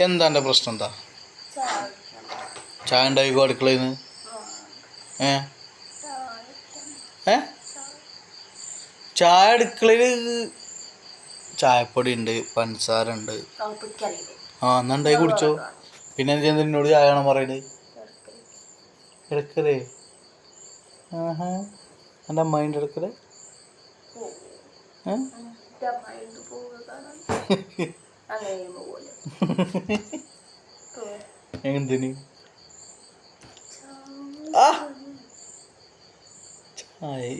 എന്താ എന്റെ പ്രശ്നം എന്താ? ചായ ഉണ്ടായിക്കോ അടുക്കളയിൽ നിന്ന്? ഏ? ഏ? ചായ അടുക്കളയിൽ ചായപ്പൊടി ഉണ്ട് പഞ്ചസാര ഉണ്ട് ആ എന്നാ ഉണ്ടായി കുടിച്ചോ? പിന്നെ എന്ത് ചെയ്യുന്നത് എന്നോട് ചായ വേണം പറയുന്നത് എടുക്കലേ ആഹാ. എന്റെ അമ്മായിന്റെ എടുക്കലേ? ഏ? എന്തിന്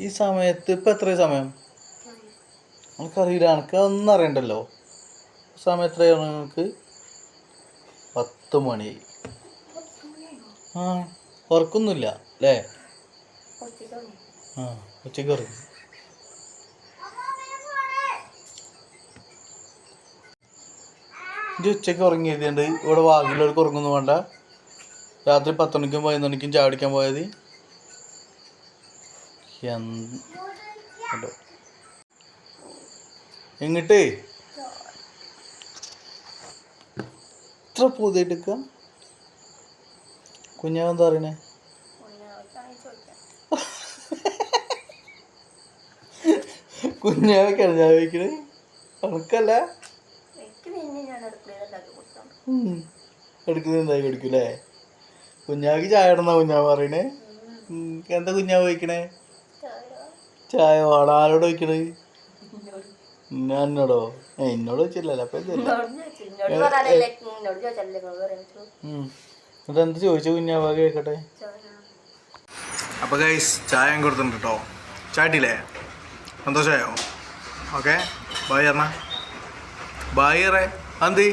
ഈ സമയത്ത് ഇപ്പൊ എത്ര സമയം? എനിക്കറിയില്ല. എനിക്ക് ഒന്നും അറിയണ്ടല്ലോ സമയം എത്രയാണ് നിങ്ങൾക്ക് പത്ത് മണി. ആ ഉറക്കൊന്നുമില്ല അല്ലേ? ആ ഉച്ചയ്ക്ക് ഉറങ്ങും. ഇത് ഉച്ചയ്ക്ക് ഉറങ്ങിയതുണ്ട്. ഇവിടെ വാകിലവർക്ക് ഉറങ്ങുന്നു വേണ്ട. രാത്രി പത്ത് മണിക്കും പതിനൊന്ന് മണിക്കും ചാടിക്കാൻ പോയത് എന്ത്. എങ്ങിട്ടേ? ഇത്ര പുതിയെടുക്ക കുഞ്ഞാവെന്താ പറയണേ? കുഞ്ഞാവൊക്കെയാണ് ഞാൻ ചോദിക്കണേ ഉണക്കല്ല? എടുക്കുന്നത് എന്തായി കുടിക്കൂലേ? കുഞ്ഞാക്ക് ചായ ഇടുന്ന കുഞ്ഞാവ് പറയണേ. എന്താ കുഞ്ഞാ വയ്ക്കണേ ചായ വാട. ആരോട് വയ്ക്കണേ എന്നോടോ എന്നോട് വെച്ചില്ലല്ലോ അപ്പൊ എന്നിട്ട് എന്ത് ചോദിച്ചു. കുഞ്ഞാവ? കേൾക്കട്ടെ അപ്പൊ ഗൈസ് ചായ കൊടുത്തിട്ടുണ്ട് കേട്ടോ ചാട്ടില്ലേ സന്തോഷമായോ? ഓക്കെ. ബൈ പറഞ്ഞ ബായ് അന്തി